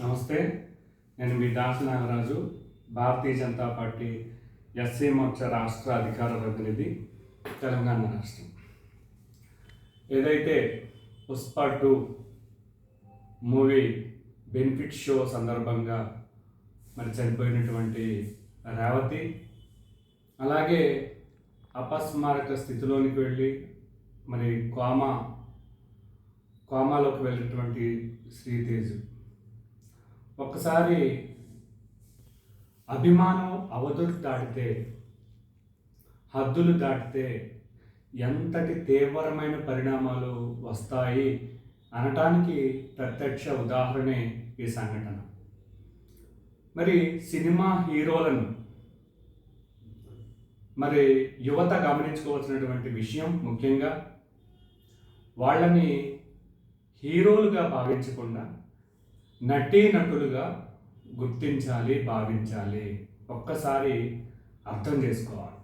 నమస్తే నేను మీ దాస్ నాగరాజు భారతీయ జనతా పార్టీ ఎస్సీ మోర్చా రాష్ట్ర అధికార ప్రతినిధి తెలంగాణ రాష్ట్రం. ఏదైతే Pushpa two movie benefit show సందర్భంగా మరి చనిపోయినటువంటి రేవతి అలాగే అపస్మారక స్థితిలోనికి వెళ్ళి మరి కోమా కోమాలోకి వెళ్ళినటువంటి శ్రీతేజు ఒక్కసారి అభిమానం అవధులు దాటితే హద్దులు దాటితే ఎంతటి తీవ్రమైన పరిణామాలు వస్తాయి అనటానికి ప్రత్యక్ష ఉదాహరణే ఈ సంఘటన. మరి సినిమా హీరోలను మరి యువత గమనించుకోవాల్సినటువంటి విషయం ముఖ్యంగా వాళ్ళని హీరోలుగా భావించకుండా నటీ నటులుగా గుర్తించాలి భావించాలి. ఒక్కసారి అర్థం చేసుకోవాలి.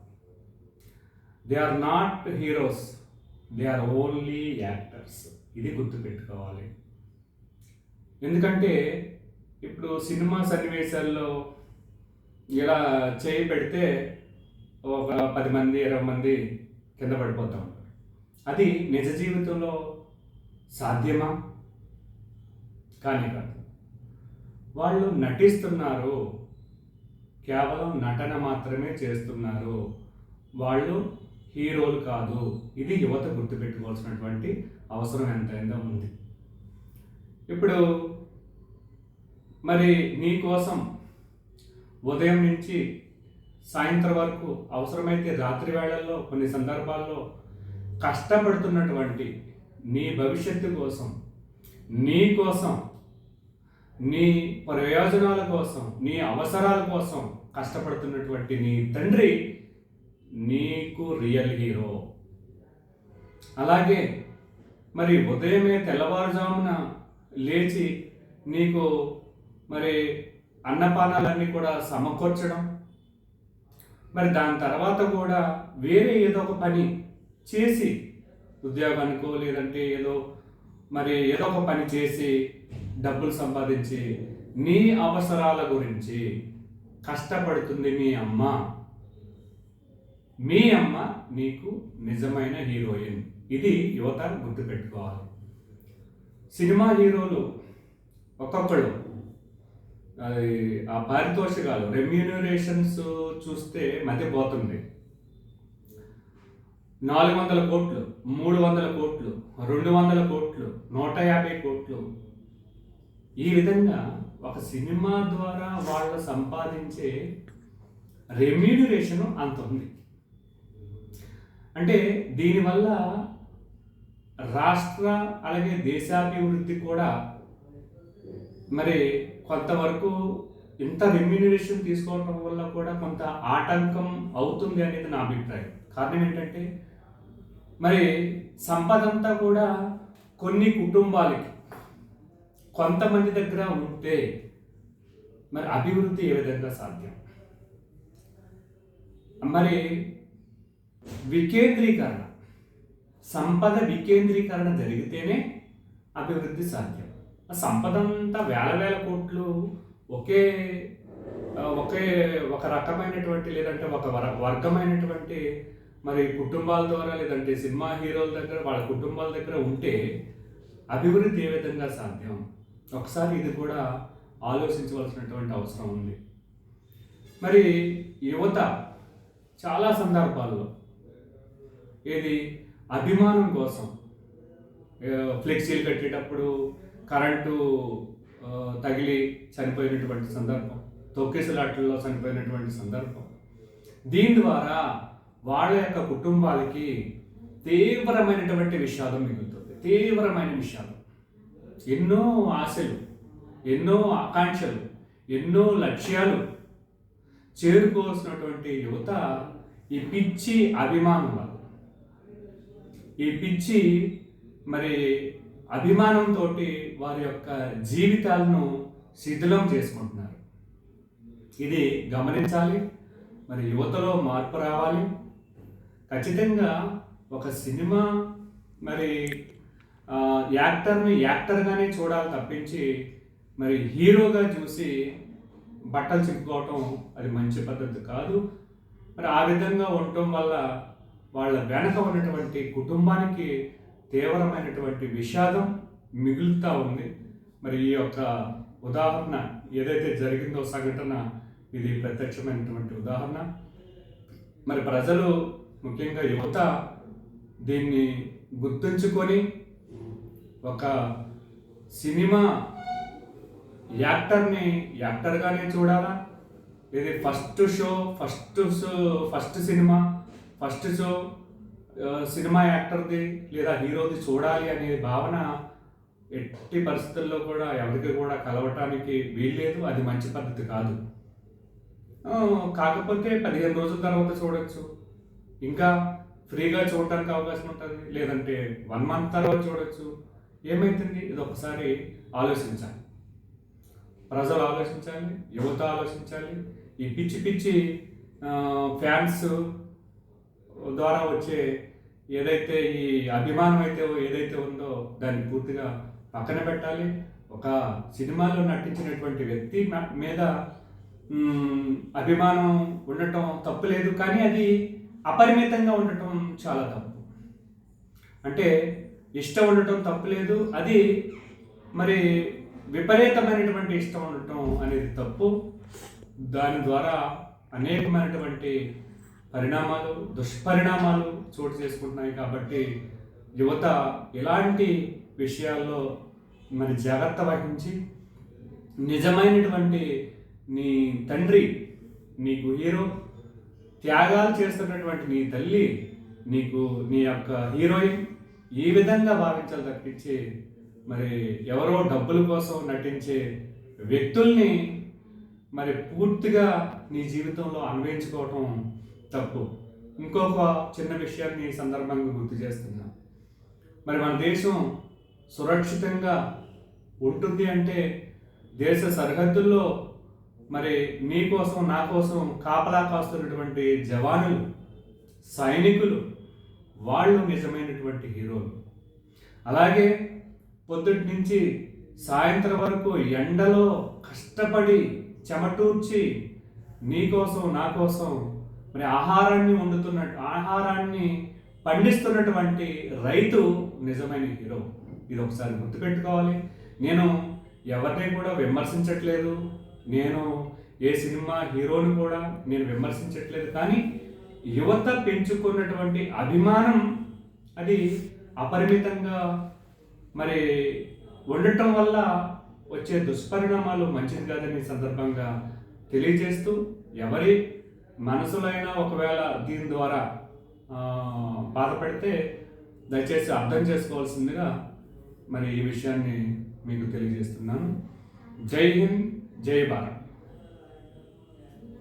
They are not heroes they are only actors ఇది గుర్తుపెట్టుకోవాలి. ఎందుకంటే ఇప్పుడు సినిమా సన్నివేశాల్లో ఇలా చేయి పెడితే ఒక పది మంది ఇరవై మంది కింద పడిపోతూ ఉంటారు. అది నిజ జీవితంలో సాధ్యమా? కానీ కాదు. వాళ్ళు నటిస్తున్నారు. కేవలం నటన మాత్రమే చేస్తున్నారు. వాళ్ళు హీరోలు కాదు. ఇది యువత గుర్తుపెట్టుకోవాల్సినటువంటి అవసరం ఎంతైందో ఉంది. ఇప్పుడు మరి నీ కోసం ఉదయం నుంచి సాయంత్రం వరకు అవసరమైతే రాత్రి వేళల్లో కొన్ని సందర్భాల్లో కష్టపడుతున్నటువంటి నీ భవిష్యత్తు కోసం నీ కోసం నీ ప్రయోజనాల కోసం నీ అవసరాల కోసం కష్టపడుతున్నటువంటి నీ తండ్రి నీకు రియల్ హీరో అలాగే మరి ఉదయమే తెల్లవారుజామున లేచి నీకు మరి అన్నపానాలన్నీ కూడా సమకూర్చడం మరి దాని తర్వాత కూడా వేరే ఏదో ఒక పని చేసి ఉద్యోగానికో లేదంటే ఏదో మరి ఏదో ఒక పని చేసి డబ్బులు సంపాదించి నీ అవసరాల గురించి కష్టపడుతుంది మీ అమ్మ. మీ అమ్మ నీకు నిజమైన హీరోయిన్. ఇది యువత గుర్తుపెట్టుకోవాలి సినిమా హీరోలు ఒక్కొక్కళ్ళు. అది ఆ పారితోషికాలు రెమ్యూనరేషన్స్ చూస్తే మధ్య పోతుంది. నాలుగు వందల కోట్లు మూడు వందల కోట్లు రెండు వందల కోట్లు నూట యాభై కోట్లు ఈ విధంగా ఒక సినిమా ద్వారా వాళ్ళు సంపాదించే రెమ్యూనరేషన్ అంత ఉంది. అంటే దీనివల్ల రాష్ట్ర అలాగే దేశాభివృద్ధి కూడా మరి కొంతవరకు ఇంత రెమ్యూనరేషన్ తీసుకోవటం వల్ల కూడా కొంత ఆటంకం అవుతుంది అనేది నా అభిప్రాయం. కారణం ఏంటంటే మరి సంపదంతా కూడా కొన్ని కుటుంబాలకి కొంతమంది దగ్గర ఉంటే మరి అభివృద్ధి ఏ విధంగా సాధ్యం? మరి వికేంద్రీకరణ సంపద వికేంద్రీకరణ జరిగితేనే అభివృద్ధి సాధ్యం. ఆ సంపద అంతా వేల వేల కోట్లు ఒకే ఒకే ఒక రకమైనటువంటి లేదంటే ఒక వర వర్గమైనటువంటి మరి కుటుంబాల ద్వారా లేదంటే సినిమా హీరోల దగ్గర వాళ్ళ కుటుంబాల దగ్గర ఉంటే అభివృద్ధి ఏ విధంగా సాధ్యం? ఒకసారి ఇది కూడా ఆలోచించవలసినటువంటి అవసరం ఉంది. మరి యువత చాలా సందర్భాల్లో ఏది అభిమానం కోసం ఫ్లెక్సీలు కట్టేటప్పుడు కరెంటు తగిలి చనిపోయినటువంటి సందర్భం తొక్కేసలాట్లలో చనిపోయినటువంటి సందర్భం దీని ద్వారా వాళ్ళ యొక్క కుటుంబాలకి తీవ్రమైనటువంటి విషాదం మిగులుతుంది. తీవ్రమైన విషాదం. ఎన్నో ఆశలు ఎన్నో ఆకాంక్షలు ఎన్నో లక్ష్యాలు చేరుకోవాల్సినటువంటి యువత ఈ పిచ్చి అభిమానం ఈ పిచ్చి మరి అభిమానంతో వారి యొక్క జీవితాలను శిథిలం చేసుకుంటున్నారు. ఇది గమనించాలి మరి యువతలో మార్పు రావాలి. ఖచ్చితంగా ఒక సినిమా మరి యాక్టర్ని యాక్టర్గానే చూడాలి తప్పించి మరి హీరోగా చూసి బట్టలు చింపుకోవటం అది మంచి పద్ధతి కాదు. మరి ఆ విధంగా ఉండటం వల్ల వాళ్ళ వెనక ఉన్నటువంటి కుటుంబానికి తీవ్రమైనటువంటి విషాదం మిగులుతూ ఉంది. మరి ఈ యొక్క ఉదాహరణ ఏదైతే జరిగిందో సంఘటన ఇది ప్రత్యక్షమైనటువంటి ఉదాహరణ. మరి ప్రజలు ముఖ్యంగా యువత దీన్ని గుర్తుంచుకొని ఒక సినిమా యాక్టర్ని యాక్టర్గానే చూడాలా? ఇది first show first show first cinema first show cinema యాక్టర్ది లేదా హీరోది చూడాలి అనే భావన ఎట్టి పరిస్థితుల్లో కూడా ఎవరికి కూడా కలవటానికి వీల్లేదు. అది మంచి పద్ధతి కాదు. కాకపోతే పదిహేను రోజుల తర్వాత చూడొచ్చు. ఇంకా ఫ్రీగా చూడటానికి అవకాశం ఉంటుంది. లేదంటే వన్ మంత్ తర్వాత చూడొచ్చు. ఏమైతుంది? ఇది ఒకసారి ఆలోచించాలి. ప్రజలు ఆలోచించాలి యువత ఆలోచించాలి. ఈ పిచ్చి పిచ్చి ఫ్యాన్స్ ద్వారా వచ్చే ఏదైతే ఈ అభిమానం అయితే ఏదైతే ఉందో దాన్ని పూర్తిగా పక్కన పెట్టాలి. ఒక సినిమాలో నటించినటువంటి వ్యక్తి మీద అభిమానం ఉండటం తప్పు లేదు. కానీ అది అపరిమితంగా ఉండటం చాలా తప్పు. అంటే ఇష్టం ఉండటం తప్పులేదు అది మరి విపరీతమైనటువంటి ఇష్టం ఉండటం అనేది తప్పు. దాని ద్వారా అనేకమైనటువంటి పరిణామాలు దుష్పరిణామాలు చోటు చేసుకుంటున్నాయి కాబట్టి యువత ఇలాంటి విషయాల్లో మరి జాగ్రత్త వహించి నిజమైనటువంటి నీ తండ్రి నీకు హీరో త్యాగాలు చేస్తున్నటువంటి నీ తల్లి నీకు నీ యొక్క హీరోయిన్ ఈ విధంగా భావించాలి తప్పించి మరి ఎవరో డబ్బుల కోసం నటించే వ్యక్తుల్ని మరి పూర్తిగా నీ జీవితంలో అన్వయించుకోవటం తప్పు. ఇంకొక చిన్న విషయాన్ని ఈ సందర్భంగా గుర్తు చేస్తున్నా. మరి మన దేశం సురక్షితంగా ఉంటుంది అంటే దేశ సరిహద్దుల్లో మరి నీ కోసం నా కోసం కాపలా కాస్తున్నటువంటి జవానులు సైనికులు వాళ్ళు నిజమైనటువంటి హీరోలు. అలాగే పొద్దుటి నుంచి సాయంత్రం వరకు ఎండలో కష్టపడి చెమటూర్చి నీకోసం నా కోసం మరి ఆహారాన్ని వండుతున్న ఆహారాన్ని పండిస్తున్నటువంటి రైతు నిజమైన హీరో. ఇది ఒకసారి గుర్తుపెట్టుకోవాలి. నేను ఎవరిని కూడా విమర్శించట్లేదు. నేను ఏ సినిమా హీరోని కూడా నేను విమర్శించట్లేదు. కానీ యువత పెంచుకున్నటువంటి అభిమానం అది అపరిమితంగా మరి ఉండటం వల్ల వచ్చే దుష్పరిణామాలు మంచిది కాదని సందర్భంగా తెలియజేస్తూ ఎవరి మనసులైనా ఒకవేళ దీని ద్వారా బాధపడితే దయచేసి అర్థం చేసుకోవాల్సిందిగా మరి ఈ విషయాన్ని మీకు తెలియజేస్తున్నాను. జై హింద్ జై భారత్.